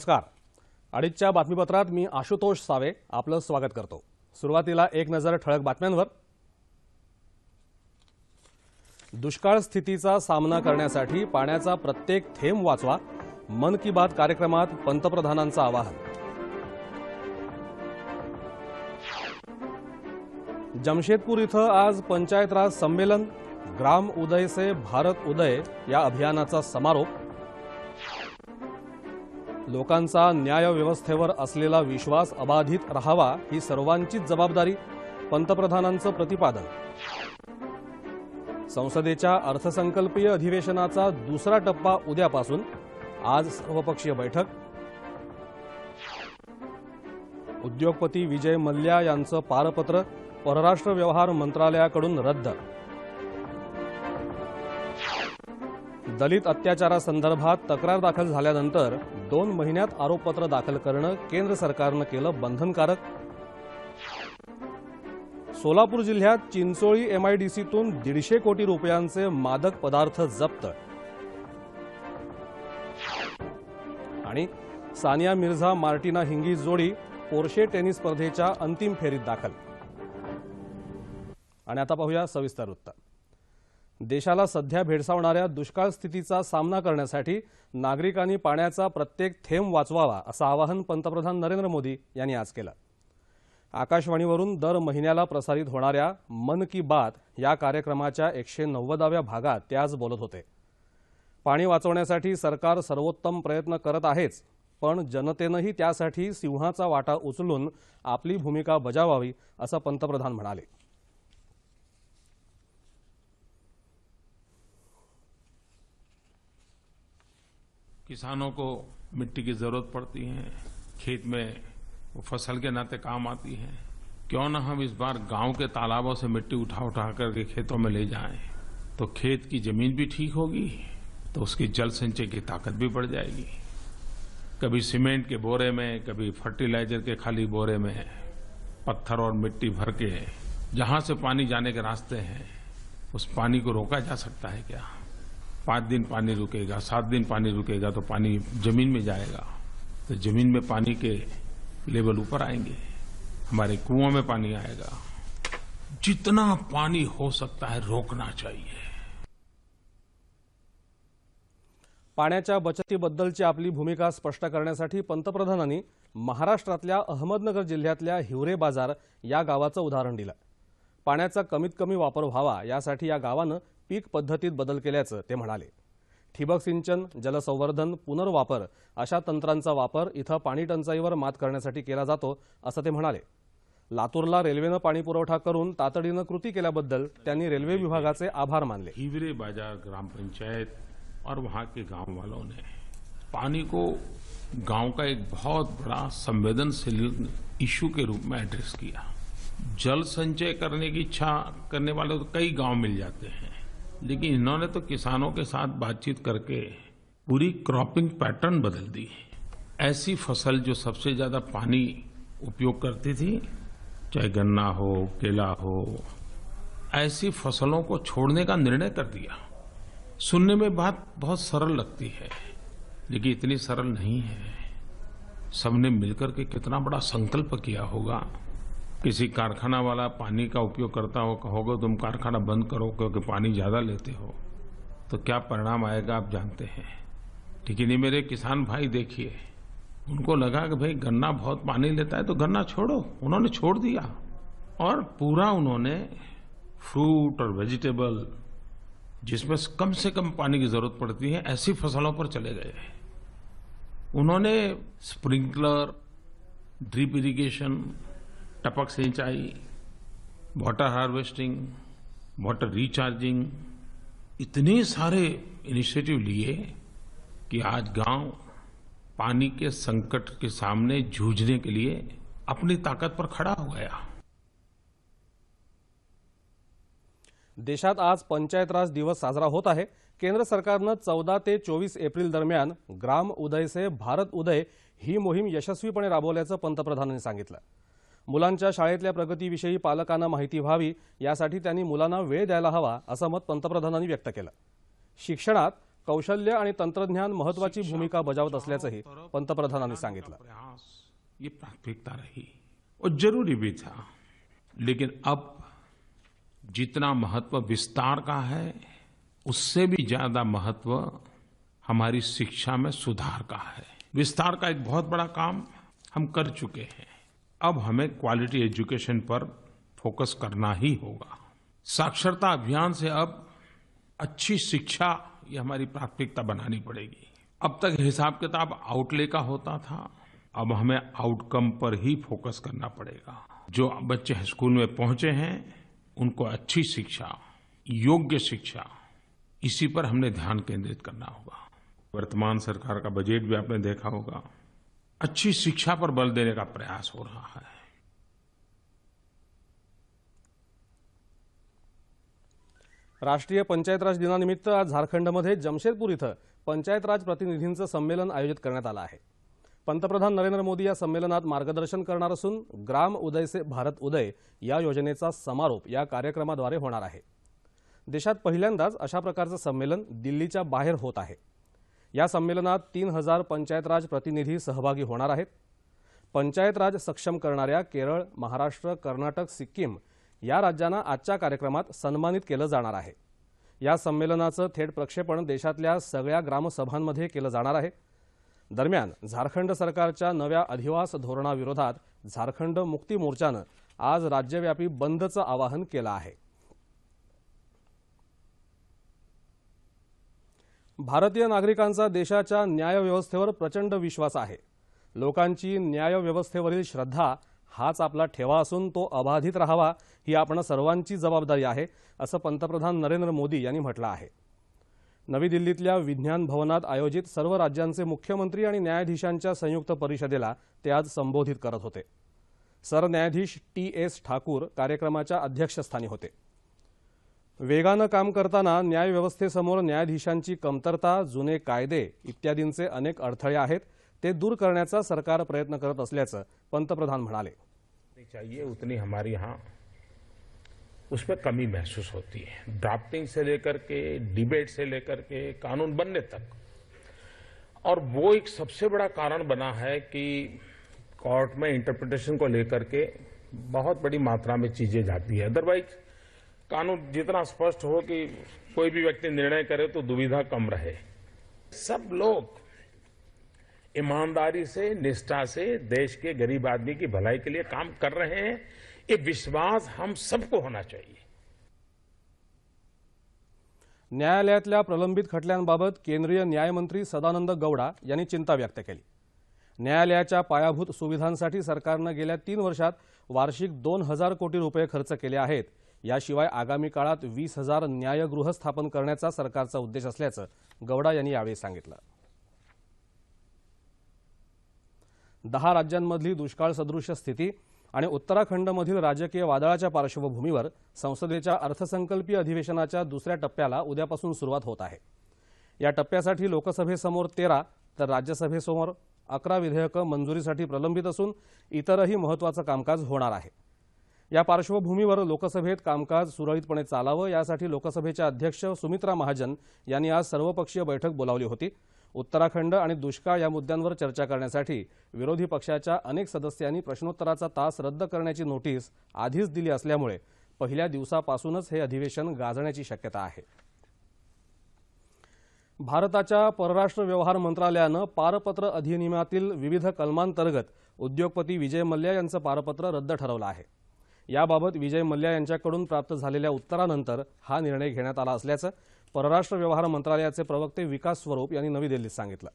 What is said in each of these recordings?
नमस्कार. अडीचच्या बातमीपत्रात मी आशुतोष सावे आपलं स्वागत करतो. सुरुवातीला एक नजर ठळक बातम्यांवर. दुष्काळ स्थितीचा सामना करण्यासाठी पाण्याचा प्रत्येक थेंब वाचवा मन की बात कार्यक्रमात पंतप्रधानांचं आवाहन. जमशेदपूर इथं आज पंचायत राज संमेलन ग्राम उदय से भारत उदय या अभियानाचा समारोप. लोकांचा न्याय व्यवस्थेवर असलेला विश्वास अबाधित राहावा ही सर्वांचीच जबाबदारी पंतप्रधानांचं प्रतिपादन. संसदेच्या अर्थसंकल्पीय अधिवेशनाचा दुसरा टप्पा उद्यापासून आज सर्वपक्षीय बैठक. उद्योगपती विजय मल्ल्या यांचं पारपत्र परराष्ट्र व्यवहार मंत्रालयाकडून रद्द. दलित अत्याचारासंदर्भात तक्रार दाखल झाल्यानंतर दोन महिन्यात आरोपपत्र दाखल करणं केंद्र सरकारनं केलं बंधनकारक. सोलापूर जिल्ह्यात चिंचोळी एमआयडीसीतून दीडशे कोटी रुपयांचे मादक पदार्थ जप्त. आणि सानिया मिर्झा मार्टिना हिंगी जोडी पोर्शे टेनिस स्पर्धेच्या अंतिम फेरीत दाखल. आणि आता पाहूया सविस्तर वृत्त. देशाला सध्या भेडसावणाऱ्या दुष्काळ स्थितीचा सामना करण्यासाठी नागरिकांनी पाण्याचा प्रत्येक थेंब वाचवावा असं आवाहन पंतप्रधान नरेंद्र मोदी यांनी आज केलं. आकाशवाणीवरून दर महिन्याला प्रसारित होणाऱ्या मन की बात या कार्यक्रमाच्या एकशे नव्वदाव्या भागात ते आज बोलत होते. पाणी वाचवण्यासाठी सरकार सर्वोत्तम प्रयत्न करत आहेच पण जनतेनंही त्यासाठी सिंहाचा वाटा उचलून आपली भूमिका बजावावी असं पंतप्रधान म्हणाले. किसानों को मिट्टी की ज़रूरत पड़ती है, खेत में वो फ़सल के नाते काम आती है। क्यों ना हम इस बार गाँव के तालाबों से मिट्टी उठा उठा करके खेतों में ले जाएँ? तो खेत की ज़मीन भी ठीक होगी तो उसकी जल संचय की ताकत भी बढ़ जाएगी। कभी सीमेंट के बोरे में, कभी फर्टिलाइज़र के खाली बोरे में पत्थर और मिट्टी भर के जहाँ से पानी जाने के रास्ते हैं, उस पानी को रोका जा सकता है क्या? पांच दिन पानी रुकेगा सात दिन पानी रुकेगा तो पानी जमीन में जाएगा। तो जमीन में पानी के लेवल ऊपर आएंगे। हमारे कुओं में पानी आएगा। जितना पानी हो सकता है रोकना चाहिए। पाण्याच्या बचतीबद्दलची आपली भूमिका स्पष्ट करण्यासाठी पंतप्रधानांनी महाराष्ट्रातल्या अहमदनगर जिल्ह्यातल्या हिवरे बाजार या गावाचं उदाहरण दिलं. पाण्याचा कमीत कमी वापर व्हावा यासाठी या गावानं पीक पद्धतीत बदल केल्याचं ते म्हणाले. ठिबक सिंचन जलसंवर्धन पुनर्वापर अशा तंत्रांचा वापर इथं पाणी टंचाईवर मात करण्यासाठी केला जातो असं ते म्हणाले. लातूरला रेल्वेनं पाणी पुरवठा करून तातडीनं कृती केल्याबद्दल त्यांनी रेल्वे विभागाचे आभार मानले. हिवरे बाजार ग्राम पंचायत और वहां के गांव वालों ने पानी को गांव का एक बहुत बड़ा संवेदनशील इशू के रूप में एड्रेस किया। जल संचय करने की इच्छा करने वाले तो कई गांव मिल जाते हैं। लेकिन इन्होंने तो किसानों के साथ बातचीत करके पूरी क्रॉपिंग पैटर्न बदल दी। ऐसी फ़सल जो सबसे ज़्यादा पानी उपयोग करती थी, चाहे गन्ना हो, केला हो, ऐसी फ़सलों को छोड़ने का निर्णय कर दिया। सुनने में बात बहुत सरल लगती है, लेकिन इतनी सरल नहीं है। सबने मिलकर के कितना बड़ा संकल्प किया होगा। किसी कारखाना वाला पानी का उपयोग करता हो, कहोगे, तुम कारखाना बंद करो, क्योंकि पानी ज़्यादा लेते हो। तो क्या परिणाम आएगा, आप जानते हैं। लेकिन ये मेरे किसान भाई देखिए, उनको लगा कि भाई, गन्ना बहुत पानी लेता है तो गन्ना छोड़ो। उन्होंने छोड़ दिया। और पूरा उन्होंने फ्रूट और वेजिटेबल, जिसमें कम से कम पानी की ज़रूरत पड़ती है, ऐसी फ़सलों पर चले गए। उन्होंने स्प्रिंकलर, ड्रिप इरिगेशन टपक सिंचाई वाटर हार्वेस्टिंग वाटर रिचार्जिंग इतने सारे इनिशिएटिव लिए कि आज गाँव पानी के संकट के सामने जूझने के लिए अपनी ताकत पर खड़ा हो गया। देशात आज पंचायत राज दिवस साजरा होत आहे. केंद्र सरकारनं चौदा ते चोवीस एप्रिल दरम्यान ग्राम उदय से भारत उदय ही मोहीम यशस्वीपणे राबवल्याचं पंतप्रधानांनी सांगितलं. मुलांच्या शाळेतल्या प्रगतीविषयी पालकांना माहिती व्हावी यासाठी त्यांनी मुलांना वेळ द्यायला हवा असं मत पंतप्रधानांनी व्यक्त केलं. शिक्षणात कौशल्य आणि तंत्रज्ञान महत्वाची भूमिका बजावत असल्याचंही पंतप्रधानांनी सांगितलं. ये प्राथमिकता रही. और जरूरी भी था लेकिन अब जितना महत्त्व विस्तार का है उससे भी ज्यादा महत्त्व हमारी शिक्षा में सुधार का है। विस्तार का एक बहुत बड़ा काम हम कर चुके हैं। अब हमें क्वालिटी एजुकेशन पर फोकस करना ही होगा। साक्षरता अभियान से अब अच्छी शिक्षा ये हमारी प्राथमिकता बनानी पड़ेगी। अब तक हिसाब किताब आउटले का होता था, अब हमें आउटकम पर ही फोकस करना पड़ेगा। जो बच्चे स्कूल में पहुँचे हैं, उनको अच्छी शिक्षा, योग्य शिक्षा, इसी पर हमने ध्यान केंद्रित करना होगा। वर्तमान सरकार का बजट भी आपने देखा होगा। अच्छी शिक्षा पर बल देने का प्रयास हो रहा है। राष्ट्रीय पंचायत राज दिनानिमित्त आज झारखंडमध्ये जमशेदपूर इथं पंचायत राज प्रतिनिधींचं संमेलन आयोजित करण्यात आलं आहे. पंतप्रधान नरेंद्र मोदी या संमेलनात मार्गदर्शन करणार असून ग्राम उदय से भारत उदय या योजनेचा समारोप या कार्यक्रमाद्वारे होणार आहे. देशात पहिल्यांदाच अशा प्रकारचं संमेलन दिल्लीच्या बाहेर होत आहे. या संमेलनात तीन हजार पंचायत राज प्रतिनिधी सहभागी होणार आहेत. पंचायत राज सक्षम करणाऱ्या केरळ महाराष्ट्र कर्नाटक सिक्कीम या राज्यांना आजच्या कार्यक्रमात सन्मानित केलं जाणार आहे. या संमेलनाचं थेट प्रक्षेपण देशातल्या सगळ्या ग्रामसभांमध्ये केलं जाणार आहे. दरम्यान झारखंड सरकारच्या नव्या अधिवास धोरणाविरोधात झारखंड मुक्ती मोर्चानं आज राज्यव्यापी बंदचं आवाहन केलं आहे. भारतीय नागरिकांचा देशाच्या न्यायव्यवस्थेवर प्रचंड विश्वास आहे. लोकांची न्यायव्यवस्थेवरील श्रद्धा हाच आपला ठेवा असून तो अबाधित राहावा ही आपण सर्वांची जबाबदारी आहे असं पंतप्रधान नरेंद्र मोदी यांनी म्हटलं आहे. नवी दिल्लीतल्या विज्ञान भवनात आयोजित सर्व राज्यांचे मुख्यमंत्री आणि न्यायाधीशांच्या संयुक्त परिषदेला ते आज संबोधित करत होते. सरन्यायाधीश टी एस ठाकूर कार्यक्रमाच्या अध्यक्षस्थानी होते. वेगानं काम करताना न्यायव्यवस्थेसमोर न्यायाधीशांची कमतरता, जुने कायदे इत्यादींचे अनेक अडथळे आहेत. ते दूर करण्याचा सरकार प्रयत्न करत असल्याचं पंतप्रधान म्हणाले. चाहिए उतनी हमारे यहाँ उसमें कमी महसूस होती है। ड्राफ्टिंग से लेकर के डिबेट से लेकर के, कानून बनने तक। और वो एक सबसे बड़ा कारण बना है कि कोर्ट में इंटरप्रिटेशन को लेकर के बहुत बड़ी मात्रा में चीज़ें जाती है। अदरवाइज़ कानून जितना स्पष्ट हो कि कोई भी व्यक्ति निर्णय करे तो दुविधा कम रहे। सब लोग ईमानदारी से निष्ठा से देश के गरीब आदमी की भलाई के लिए काम कर रहे हैं। ये विश्वास हम सबको होना चाहिए। न्यायालयातल्या प्रलंबित खटल्यांबाबत केंद्रीय न्यायमंत्री सदानंद गौडा यांनी चिंता व्यक्त केली. न्यायालयाच्या पायाभूत सुविधांसाठी सरकारनं गेल्या तीन वर्षात वार्षिक दोन हजार कोटी रुपये खर्च केले आहेत. याशिवाय आगामी काळात वीस हजार न्यायगृह स्थापन करण्याचा सरकारचा उद्देश असल्याचं गौडा यांनी यावेळी सांगितलं. दहा राज्यांमधली दुष्काळ सदृश स्थिती आणि उत्तराखंडमधील राजकीय वादळाच्या पार्श्वभूमीवर संसदेच्या अर्थसंकल्पीय अधिवेशनाच्या दुसऱ्या टप्प्याला उद्यापासून सुरुवात होत आहे. या टप्प्यासाठी लोकसभेसमोर तेरा तर राज्यसभेसमोर अकरा विधेयकं मंजुरीसाठी प्रलंबित असून इतरही महत्वाचं कामकाज होणार आहे. या पार्श्वभूमीवर लोकसभेत कामकाज सुरळीतपणे चालावं यासाठी लोकसभेच्या अध्यक्ष सुमित्रा महाजन यांनी आज सर्वपक्षीय बैठक बोलावली होती. उत्तराखंड आणि दुष्काळ या मुद्द्यांवर चर्चा करण्यासाठी विरोधी पक्षाच्या अनेक सदस्यांनी प्रश्नोत्तराचा तास रद्द करण्याची नोटीस आधीच दिली असल्यामुळे पहिल्या दिवसापासूनच हे अधिवेशन गाजण्याची शक्यता आहे. भारताच्या परराष्ट्र व्यवहार मंत्रालयानं पारपत्र अधिनियमातील विविध कलमांतर्गत उद्योगपती विजय मल्ल्या यांचं पारपत्र रद्द ठरवलं आहे. याबाबत विजय मल्ल्या यांच्याकडून प्राप्त झालेल्या उत्तरानंतर हा निर्णय घेण्यात आला असल्याचं परराष्ट्र व्यवहार मंत्रालयाचे प्रवक्ते विकास स्वरूप यांनी नवी दिल्लीत सांगितलं.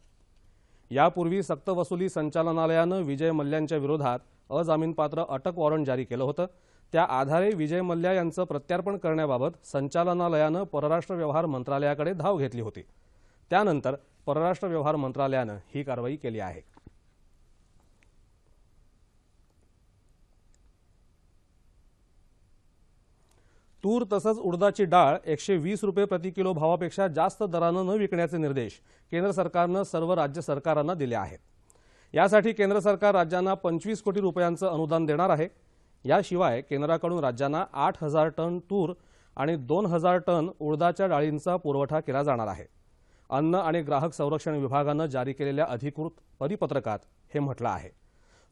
यापूर्वी सक्तवसुली संचालनालयानं विजय मल्ल्यांच्या विरोधात अजामीनपात्र अटक वॉरंट जारी केलं होतं. त्या आधारे विजय मल्ल्या यांचं प्रत्यार्पण करण्याबाबत संचालनालयानं परराष्ट्र व्यवहार मंत्रालयाकडे धाव घेतली होती. त्यानंतर परराष्ट्र व्यवहार मंत्रालयानं ही कारवाई केली आहे. तूर तसंच उडदाची डाळ एकशे वीस रुपये प्रति किलो भावापेक्षा जास्त दरानं न विकण्याचे निर्देश केंद्र सरकारनं सर्व राज्य सरकारांना दिले आहेत. यासाठी केंद्र सरकार राज्यांना पंचवीस कोटी रुपयांचं अनुदान देणार आहे. याशिवाय केंद्राकडून राज्यांना आठ हजार टन तूर आणि दोन हजार टन उडदाच्या डाळींचा पुरवठा केला जाणार आहे. अन्न आणि ग्राहक संरक्षण विभागानं जारी केलेल्या अधिकृत परिपत्रकात हे म्हटलं आहे.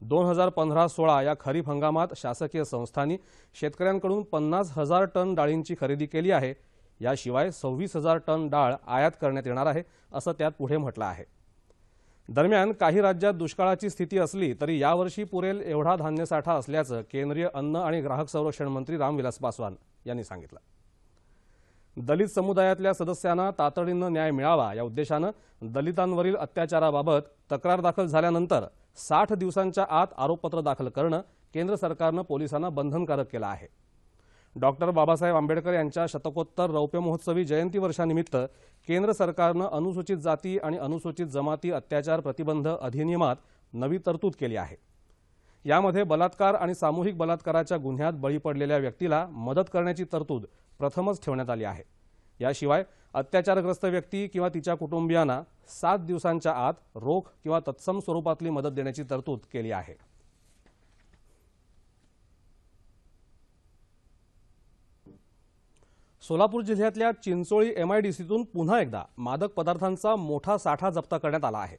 दोन हजार पंधरा सोळा या खरीप हंगामात शासकीय संस्थांनी शेतकऱ्यांकडून पन्नास हजार टन डाळींची खरेदी केली आहे. याशिवाय सव्वीस हजार टन डाळ आयात करण्यात येणार आहे असं त्यात पुढे म्हटलं आहे. दरम्यान काही राज्यात दुष्काळाची स्थिती असली तरी यावर्षी पुरेल एवढा धान्यसाठा असल्याचं केंद्रीय अन्न आणि ग्राहक संरक्षण मंत्री रामविलास पासवान यांनी सांगितलं. दलित समुदायातल्या सदस्यांना तातडीनं न्याय मिळावा या उद्देशानं दलितांवरील अत्याचाराबाबत तक्रार दाखल झाल्यानंतर साठ दिवसांच्या आत आरोपपत्र दाखल करणं केंद्र सरकारनं पोलिसांना बंधनकारक केलं आहे. डॉक्टर बाबासाहेब आंबेडकर यांच्या शतकोत्तर रौप्य महोत्सवी जयंती वर्षानिमित्त केंद्र सरकारनं अनुसूचित जाती आणि अनुसूचित जमाती अत्याचार प्रतिबंध अधिनियमात नवी तरतूद केली आहे. यामध्ये बलात्कार आणि सामूहिक बलात्काराच्या गुन्ह्यात बळी पडलेल्या व्यक्तीला मदत करण्याची तरतूद प्रथमच ठेवण्यात आली आहे. याशिवाय अत्याचारग्रस्त व्यक्ती किंवा तिच्या कुटुंबियांना सात दिवसांच्या आत रोख किंवा तत्सम स्वरूपातली मदत देण्याची तरतूद केली आहे. सोलापूर जिल्ह्यातल्या चिंचोळी एमआयडीसीतून पुन्हा एकदा मादक पदार्थांचा मोठा साठा जप्त करण्यात आला आहे.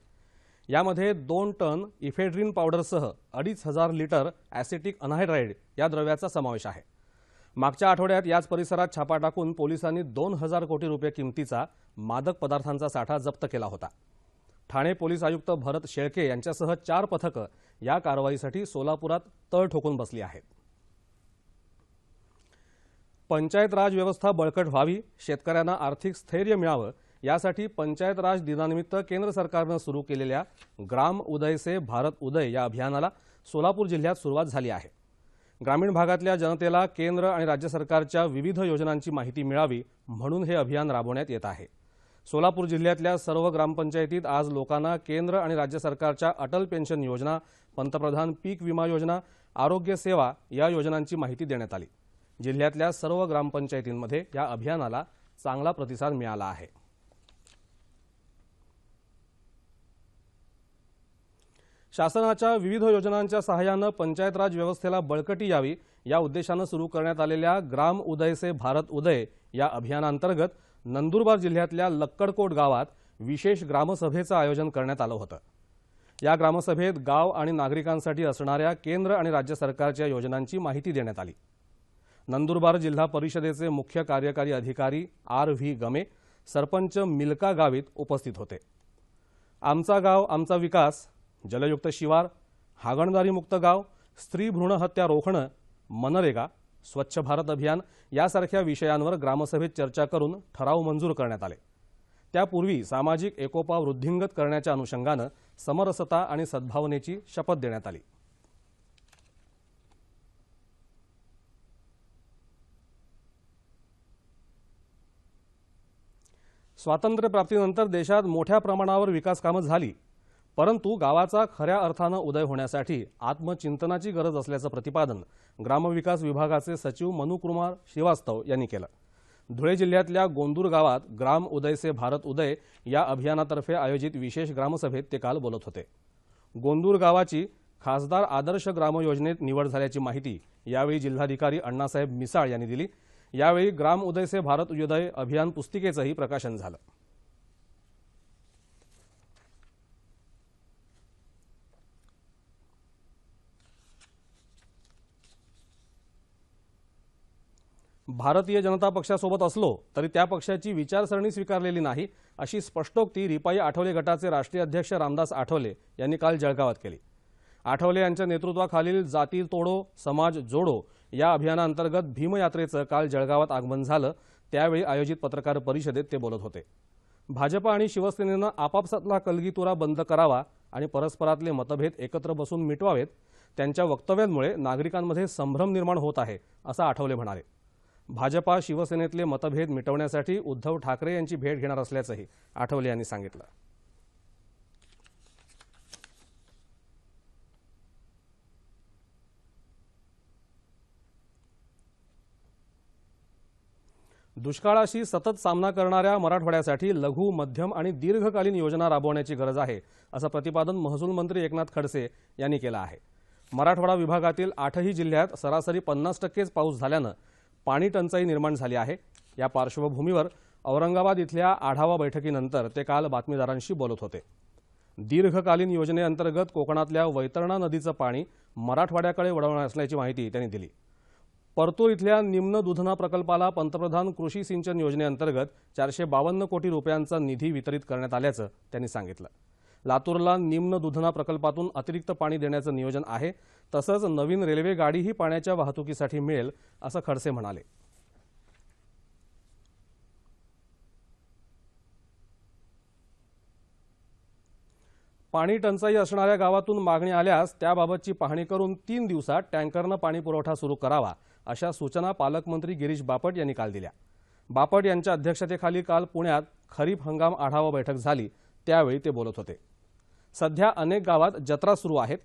यामध्ये दोन टन इफेड्रिन पावडरसह अडीच हजार लिटर ॲसिटिक अनहायड्राईड या द्रव्याचा समावेश आहे. मागच्या आठवड्यात याच परिसरात छापा टाकून पोलिसांनी दोन हजार कोटी रुपये किमतीचा मादक पदार्थांचा साठा जप्त केला होता. ठाणे पोलीस आयुक्त भरत शेळके यांच्यासह चार पथकं या कारवाईसाठी सोलापुरात तळ ठोकून बसली आहेत. पंचायत राज व्यवस्था बळकट व्हावी शेतकऱ्यांना आर्थिक स्थैर्य मिळावं यासाठी पंचायत राज दिनानिमित्त केंद्र सरकारनं सुरू केलेल्या ग्राम उदय से भारत उदय या अभियानाला सोलापूर जिल्ह्यात सुरुवात झाली आहे. ग्रामीण भागातल्या जनतेला केंद्र आणि राज्य सरकारच्या विविध योजनांची माहिती मिळावी म्हणून हे अभियान राबवण्यात येत आहे. सोलापूर जिल्ह्यातल्या सर्व ग्रामपंचायतीत आज लोकांना केंद्र आणि राज्य सरकारच्या अटल पेन्शन योजना पंतप्रधान पीक विमा योजना आरोग्य सेवा या योजनांची माहिती देण्यात आली. जिल्ह्यातल्या सर्व ग्रामपंचायतींमध्ये या अभियानाला चांगला प्रतिसाद मिळाला आहे. शासनाच्या विविध योजनांच्या सहाय्यानं पंचायत राज व्यवस्थेला बळकटी यावी या उद्देशानं सुरू करण्यात आलेल्या ग्राम उदय से भारत उदय या अभियानांतर्गत नंदुरबार जिल्ह्यातल्या लक्कडकोट गावात विशेष ग्रामसभेचं आयोजन करण्यात आलं होतं. या ग्रामसभेत गाव आणि नागरिकांसाठी असणाऱ्या केंद्र आणि राज्य सरकारच्या योजनांची माहिती देण्यात आली. नंदुरबार जिल्हा परिषदेचे मुख्य कार्यकारी अधिकारी आर व्ही गमे सरपंच मिल्का गावित उपस्थित होते. आमचा गाव आमचा विकास जलयुक्त शिवार हागणदारी मुक्त गाव स्त्री भ्रूण हत्या रोखणं मनरेगा स्वच्छ भारत अभियान यासारख्या विषयांवर ग्रामसभेत चर्चा करून ठराव मंजूर करण्यात आले. त्यापूर्वी सामाजिक एकोपा वृद्धिंगत करण्याच्या अनुषंगानं समरसता आणि सद्भावनेची शपथ देण्यात आली. स्वातंत्र्यप्राप्तीनंतर देशात मोठ्या प्रमाणावर विकास कामं झाली. परंतु गावाचा खऱ्या अर्थानं उदय होण्यासाठी आत्मचिंतनाची गरज असल्याचं प्रतिपादन ग्रामविकास विभागाचे सचिव मनुकुमार श्रीवास्तव यांनी केलं. धुळे जिल्ह्यातल्या गोंदूर गावात ग्राम उदय से भारत उदय या अभियानातर्फे आयोजित विशेष ग्रामसभेत ते काल बोलत होते. गोंदूर गावाची खासदार आदर्श ग्राम योजनेत निवड झाल्याची माहिती यावेळी जिल्हाधिकारी अण्णासाहेब मिसाळ यांनी दिली. यावेळी ग्राम उदय से भारत उदय अभियान पुस्तिकेचंही प्रकाशन झालं. भारतीय जनता पक्षासोबत असलो तरी त्या पक्षाची विचारसरणी स्वीकारलेली नाही अशी स्पष्टोक्ती रिपाई आठवले गटाचे राष्ट्रीय अध्यक्ष रामदास आठवले यांनी काल जळगावात केली. आठवले यांच्या नेतृत्वाखालील जाती तोडो समाज जोडो या अभियानांतर्गत भीमयात्रेचं काल जळगावात आगमन झालं त्यावेळी आयोजित पत्रकार परिषदेत ते बोलत होते. भाजपा आणि शिवसेनेनं आपापसातला कलगीतुरा बंद करावा आणि परस्परातले मतभेद एकत्र बसून मिटवावेत त्यांच्या वक्तव्यांमुळे नागरिकांमध्ये संभ्रम निर्माण होत आहे असं आठवले म्हणाले. भाजपा शिवसेनेतले मतभेद मिटवण्यासाठी उद्धव ठाकरे यांची भेट घेणार असल्याचंही आठवले यांनी सांगितलं. दुष्काळाशी सतत सामना करणाऱ्या मराठवाड्यासाठी लघु मध्यम आणि दीर्घकालीन योजना राबवण्याची गरज आहे असं प्रतिपादन महसूल मंत्री एकनाथ खडसे यांनी केलं आहे. मराठवाडा विभागातील आठही जिल्ह्यात सरासरी पन्नास टक्केच पाऊस झाल्यानं पाणी टंचाई निर्माण झाली आहे. या पार्श्वभूमीवर औरंगाबाद इथल्या आढावा बैठकीनंतर ते काल बातमीदारांशी बोलत होते. दीर्घकालीन योजनेअंतर्गत कोकणातल्या वैतरणा नदीचं पाणी मराठवाड्याकडे वळवणार असल्याची माहिती त्यांनी दिली. परतूर इथल्या निम्न दुधना प्रकल्पाला पंतप्रधान कृषी सिंचन योजनेअंतर्गत चारशे बावन्न कोटी रुपयांचा निधी वितरित करण्यात आल्याचं त्यांनी सांगितलं. लातूरला निम्न दुधना प्रकल्पातून अतिरिक्त पाणी देण्याचं नियोजन आहे. तसंच नवीन रेल्वे गाडीही पाण्याच्या वाहतुकीसाठी मिळेल असं खडसे म्हणाले. पाणी टंचाई असणाऱ्या गावातून मागणी आल्यास त्याबाबतची पाहणी करून तीन दिवसात टँकरनं पाणी पुरवठा सुरू करावा अशा सूचना पालकमंत्री गिरीश बापट यांनी काल दिल्या. बापट यांच्या अध्यक्षतेखाली काल पुण्यात खरीप हंगाम आढावा बैठक झाली त्यावेळी ते बोलत होते. सध्या अनेक गावात जत्रा सुरू आहेत.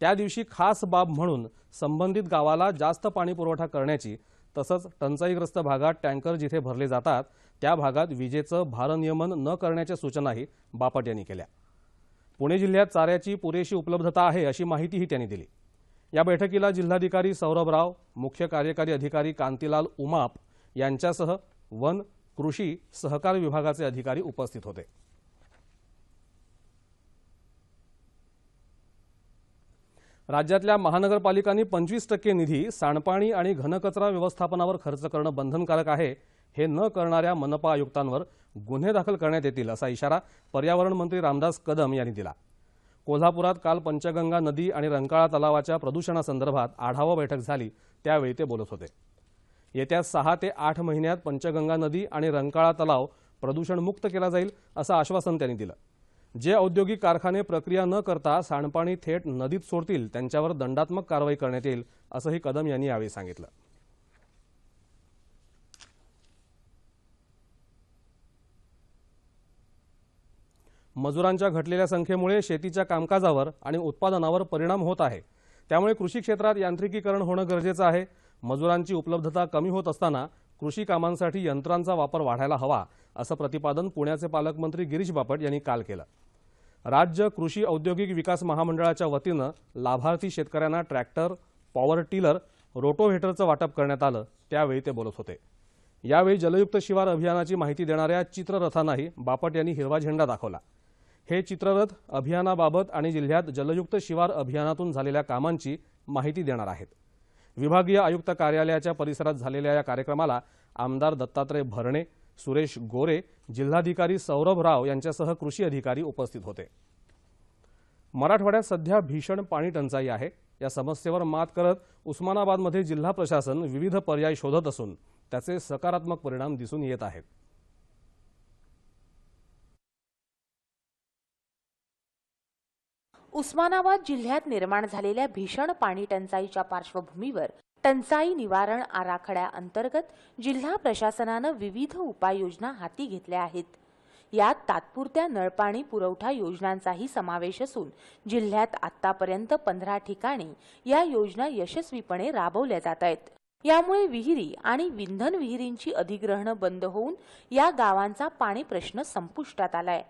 त्या दिवशी खास बाब म्हणून संबंधित गावाला जास्त पाणी पुरवठा करण्याची तसंच टंचाईग्रस्त भागात टँकर जिथे भरले जातात त्या भागात विजेचं भारनियमन न करण्याच्या सूचनाही बापट यांनी केल्या. पुणे जिल्ह्यात चाऱ्याची पुरेशी उपलब्धता आहे अशी माहितीही त्यांनी दिली. या बैठकीला जिल्हाधिकारी सौरभ राव मुख्य कार्यकारी अधिकारी कांतीलाल उमाप यांच्यासह वन कृषी सहकार विभागाचे अधिकारी उपस्थित होते. राज्यातल्या महानगरपालिकांनी पंचवीस टक्के निधी सांडपाणी आणि घनकचरा व्यवस्थापनावर खर्च करणं बंधनकारक आहे. हे न करणाऱ्या मनपा आयुक्तांवर गुन्हे दाखल करण्यात येतील असा इशारा पर्यावरण मंत्री रामदास कदम यांनी दिला. कोल्हापुरात काल पंचगंगा नदी आणि रंकाळा तलावाच्या प्रदूषणासंदर्भात आढावा बैठक झाली त्यावेळी ते बोलत होते. येत्या सहा ते आठ महिन्यात पंचगंगा नदी आणि रंकाळा तलाव प्रदूषणमुक्त केला जाईल असं आश्वासन त्यांनी दिलं. जे औद्योगिक कारखाने प्रक्रिया न करता सांडपाणी थेट नदीत सोडतील त्यांच्यावर दंडात्मक कारवाई करण्यात येईल असंही कदम यांनी यावेळी सांगितलं. मजुरांच्या घटलेल्या संख्येमुळे शेतीच्या कामकाजावर आणि उत्पादनावर परिणाम होत आहे. त्यामुळे कृषी क्षेत्रात यांत्रिकीकरण होणं गरजेचं आहे. मजुरांची उपलब्धता कमी होत असताना कृषी कामांसाठी यंत्रांचा वापर वाढायला हवा असं प्रतिपादन पुण्याचे पालकमंत्री गिरीश बापट यांनी काल केलं. राज्य कृषी औद्योगिक विकास महामंडळाच्या वतीनं लाभार्थी शेतकऱ्यांना ट्रॅक्टर पॉवर टिलर रोटोव्हेटरचं वाटप करण्यात आलं. त्यावेळी ते बोलत होते. यावेळी जलयुक्त शिवार अभियानाची माहिती देणाऱ्या चित्ररथांनाही बापट यांनी हिरवा झेंडा दाखवला. हे चित्ररथ अभियानाबाबत आणि जिल्ह्यात जलयुक्त शिवार अभियानातून झालेल्या कामांची माहिती देणार आहेत. विभागीय आयुक्त कार्यालयाच्या परिसरात झालेल्या या कार्यक्रमाला आमदार दत्तात्रय भरणे सुरेश गोरे जिल्हाधिकारी सौरभ राव यांच्यासह कृषी अधिकारी उपस्थित होते. मराठवाड्यात सध्या भीषण पाणी टंचाई आहे. या समस्येवर मात करत उस्मानाबादमध्ये जिल्हा प्रशासन विविध पर्याय शोधत असून त्याचे सकारात्मक परिणाम दिसून येत आहेत. उस्मानाबाद जिल्ह्यात निर्माण झालेल्या भीषण पाणी टंचाईच्या पार्श्वभूमीवर टंचाई निवारण आराखड्याअंतर्गत जिल्हा प्रशासनानं विविध उपाययोजना हाती घेतल्या आहेत. यात तात्पुरत्या नळपाणी पुरवठा योजनांचाही समावेश असून जिल्ह्यात आतापर्यंत पंधरा ठिकाणी या योजना यशस्वीपणे राबवल्या जात आहेत. यामुळे विहिरी आणि विंधन विहिरींची अधिग्रहणं बंद होऊन या गावांचा पाणी प्रश्न संपुष्टात आलाय.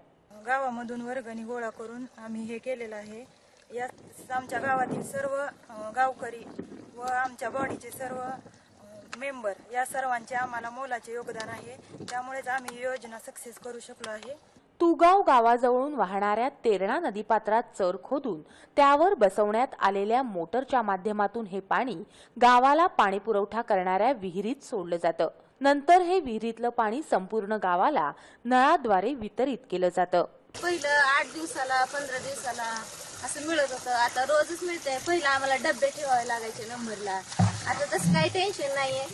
गावामधून वर्गणी गोळा करून आम्ही हे केलेलं आहे. या आमच्या गावातील सर्व गावकरी व आमच्या बॉडीचे सर्व मेंबर या सर्वांचे आम्हाला मोलाचे योगदान आहे. त्यामुळेच आम्ही ही योजना सक्सेस करू शकलो आहे. तुगाव गावाजवळून वाहणाऱ्या तेरणा नदीपात्रात चर खोदून त्यावर बसवण्यात आलेल्या मोटरच्या माध्यमातून हे पाणी गावाला पाणी पुरवठा करणाऱ्या विहिरीत सोडलं जातं. नंतर हे विहिरीतलं पाणी संपूर्ण गावाला नळाद्वारे वितरित केलं जातं. पहिलं आठ दिवसाला पंधरा दिवसाला असं मिळत होतं. आता रोजच मिळतंय. पहिलं आम्हाला डबे ठेवावे लागायचे नंबरला. आता तसं काही टेन्शन नाहीये.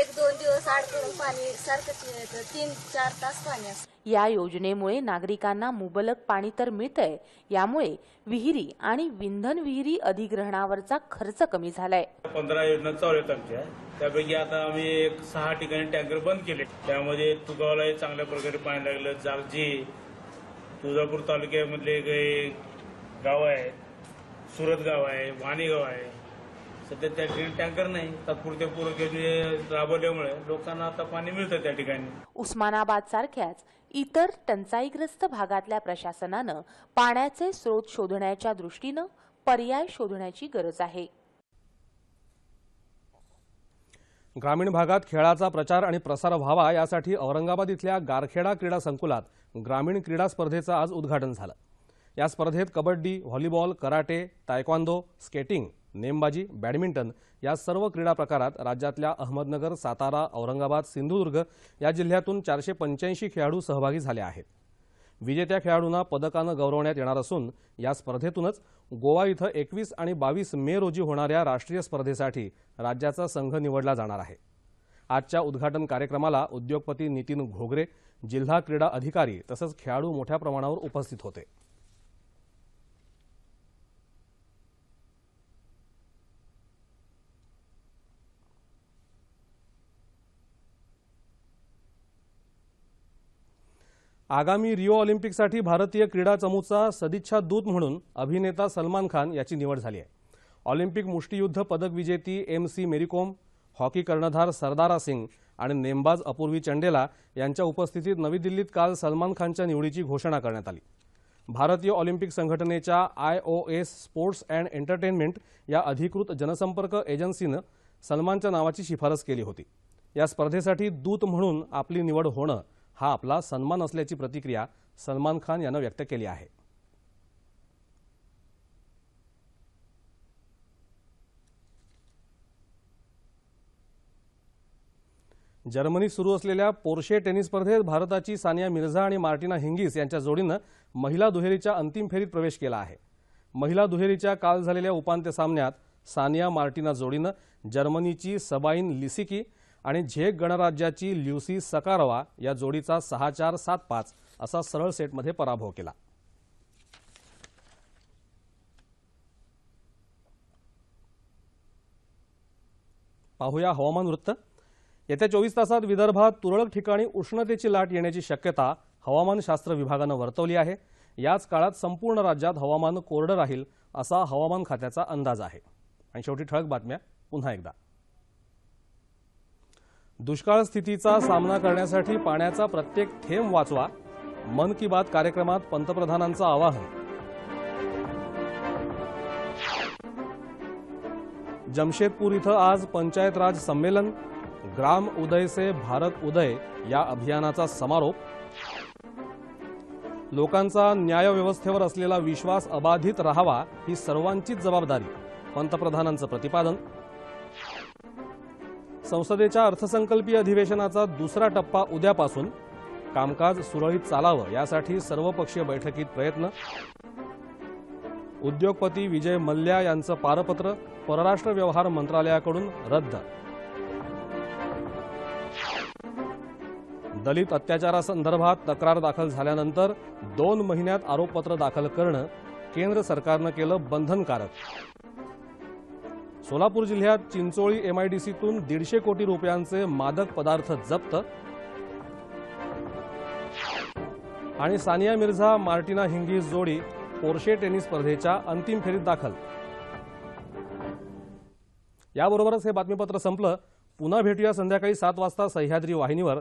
एक दोन दिवस आड करून पाणी सारखंच येतं. तीन चार तास पाणी असतं. या योजनेमुळे नागरिकांना मुबलक पाणी तर मिळतंय. यामुळे विहिरी आणि विंधन विहिरी अधिग्रहणावरचा खर्च कमी झालाय. पंधरा योजना चालू आहेत आमच्या. त्यापैकी आता आम्ही एक सहा ठिकाणी टँकर बंद केले. त्यामध्ये तुगावलाही चांगल्या प्रकारे पाणी लागलं. जागजी तुळजापूर तालुक्यामधले काही गाव आहे सुरत गाव आहे वाणी गाव आहे. सध्या त्या ठिकाणी टँकर नाही तात्पुरत्या पूरक योजने राबवल्यामुळे लोकांना आता पाणी मिळतं त्या ठिकाणी. उस्मानाबाद सारख्याच इतर टंचाईग्रस्त भागातल्या प्रशासनानं पाण्याचे स्रोत शोधण्याच्या दृष्टीनं पर्याय शोधण्याची गरज आहे. ग्रामीण भागात खेळाचा प्रचार आणि प्रसार व्हावा यासाठी औरंगाबाद इथल्या गारखेडा क्रीडा संकुलात ग्रामीण क्रीडा स्पर्धेचं आज उद्घाटन झालं. या स्पर्धेत kabaddi volleyball karate taekwondo skating नेमबाजी बॅडमिंटन या सर्व क्रीडा प्रकारात राज्यातल्या अहमदनगर सातारा औरंगाबाद सिंधुदुर्ग या जिल्ह्यातून चारशे पंच्याऐंशी खेळाडू सहभागी झाले आहेत. विजेत्या खेळाडूंना पदकानं गौरवण्यात येणार असून या स्पर्धेतूनच गोवा इथं एकवीस आणि बावीस मे रोजी होणाऱ्या राष्ट्रीय स्पर्धेसाठी राज्याचा संघ निवडला जाणार आहे. आजच्या उद्घाटन कार्यक्रमाला उद्योगपती नितीन घोगरे जिल्हा क्रीडा अधिकारी तसंच खेळाडू मोठ्या प्रमाणावर उपस्थित होते. आगामी रिओ ऑलिम्पिकसाठी भारतीय क्रीडा चमूचा सदिच्छा दूत म्हणून अभिनेता सलमान खान याची निवड झाली आहे. ऑलिम्पिक मुष्टियुद्ध पदक विजेती एम सी मेरीकोम हॉकी कर्णधार सरदारा सिंग आणि नेमबाज अपूर्वी चंडेला यांच्या उपस्थितीत नवी दिल्लीत काल सलमान खानच्या निवडीची घोषणा करण्यात आली. भारतीय ऑलिम्पिक संघटनेच्या I O S Sports and Entertainment या अधिकृत जनसंपर्क एजन्सीनं सलमानच्या नावाची शिफारस केली होती. या स्पर्धेसाठी दूत म्हणून आपली निवड होणं हा आपला सन्मान असल्याची प्रतिक्रिया सलमान खान यानं व्यक्त केली आहे. जर्मनीत सुरू असलेल्या पोर्शे टेनिस स्पर्धेत भारताची सानिया मिर्झा आणि मार्टिना हिंगीस यांच्या जोडीनं महिला दुहेरीच्या अंतिम फेरीत प्रवेश केला आहे. महिला दुहेरीच्या काल झालेल्या उपांत्य सामन्यात सानिया मार्टिना जोडीनं जर्मनीची सबाईन लिसिकी आणि झेक गणराज्याची ल्युसी सकारवा या जोडीचा सहा चार सात पाच असा सरळ सेटमध्ये पराभव केला. पाहूया हवामान वृत्त. येत्या चोवीस तासात विदर्भात तुरळक ठिकाणी उष्णतेची लाट येण्याची शक्यता हवामानशास्त्र विभागानं वर्तवली आहे. याच काळात संपूर्ण राज्यात हवामान कोरडं राहील असा हवामान खात्याचा अंदाज आहे. आणि शेवटी ठळक बातम्या पुन्हा एकदा. दुष्काळ स्थितीचा सामना करण्यासाठी पाण्याचा प्रत्येक थेंब वाचवा. मन की बात कार्यक्रमात पंतप्रधानांचं आवाहन. जमशेदपूर इथं आज पंचायत राज संमेलन ग्राम उदय से भारत उदय या अभियानाचा समारोप. लोकांचा न्यायव्यवस्थेवर असलेला विश्वास अबाधित राहावा ही सर्वांचीच जबाबदारी पंतप्रधानांचं प्रतिपादन. संसदेच्या अर्थसंकल्पीय अधिवेशनाचा दुसरा टप्पा उद्यापासून कामकाज सुरळीत चालावं यासाठी सर्वपक्षीय बैठकीत प्रयत्न. उद्योगपती विजय मल्ल्या यांचं पारपत्र परराष्ट्र व्यवहार मंत्रालयाकडून रद्द. दलित अत्याचारासंदर्भात तक्रार दाखल झाल्यानंतर दोन महिन्यात आरोपपत्र दाखल करणं केंद्र सरकारनं केलं बंधनकारक. सोलापूर जिल्ह्यात चिंचोळी एमआयडीसीतून दीडशे कोटी रुपयांचे मादक पदार्थ जप्त. आणि सानिया मिर्झा मार्टिना हिंगीस जोडी पोर्शे टेनिस स्पर्धेच्या अंतिम फेरीत दाखल. याबरोबरच हे बातमीपत्र संपलं. पुन्हा भेटूया संध्याकाळी सात वाजता सह्याद्री वाहिनीवर.